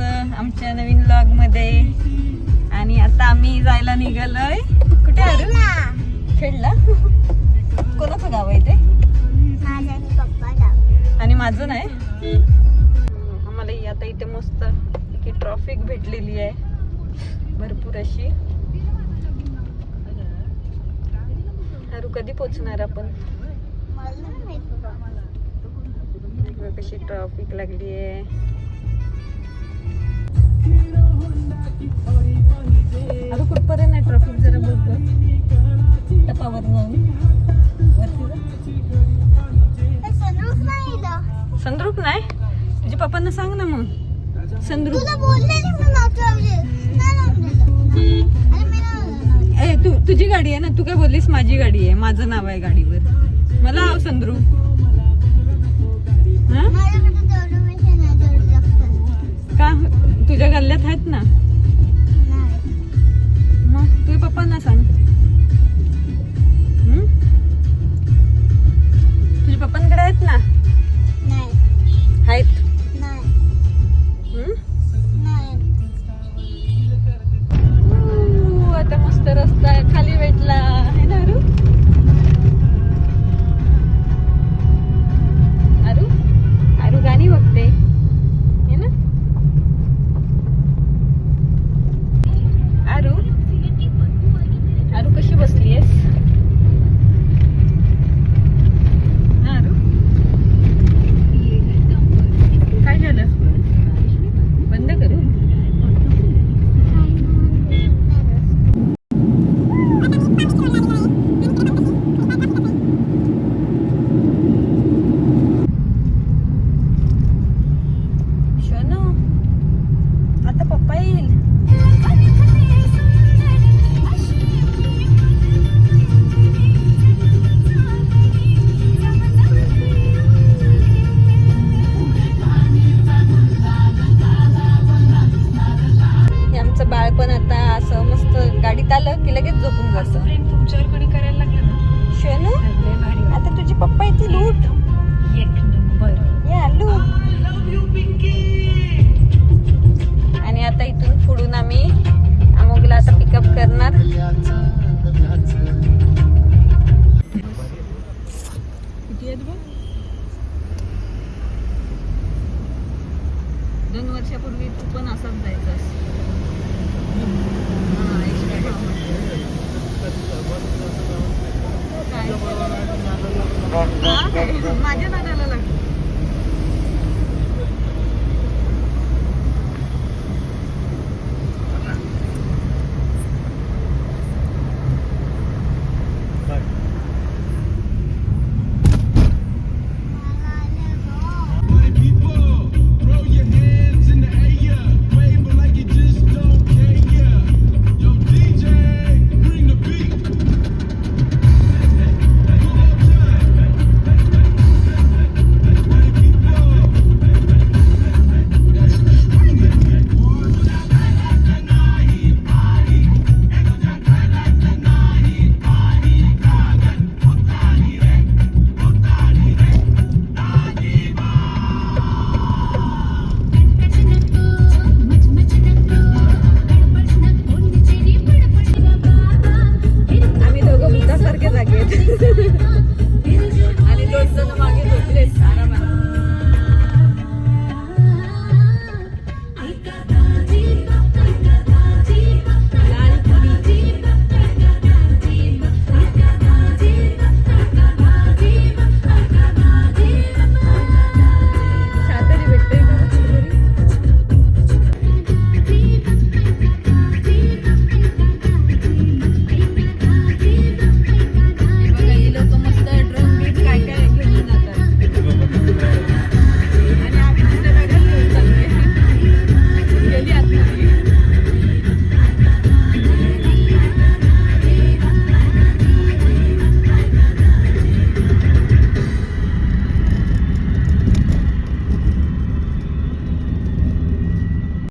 आमच्या नवीन ब्लॉगमध्ये आणि आता आम्ही जायला निघालोय. कुठे आलो खेडला कोणाचं गाव आहे ते? आणि माझं नाही? आम्हाला आता इथे मस्त की ट्रॉफिक भेटलेली आहे. भरपूर अशी. अरू कधी पोचणार आपण? कशी ट्रॉफिक लागली आहे अरे कुठपर्यंत आहे ट्रॉफिक जरा बघ बघ टपावर जाऊन वरती. संद्रूप नाही तुझ्या पप्पांना सांग ना मग. संद्रूप ए तू तुझी गाडी आहे ना? तू काय बोललीस? माझी गाडी आहे. माझं नाव आहे गाडीवर. मला आव संद्रूप हा का? तुझ्या понятно? दोन वर्षापूर्वी तू पण असाच जायचास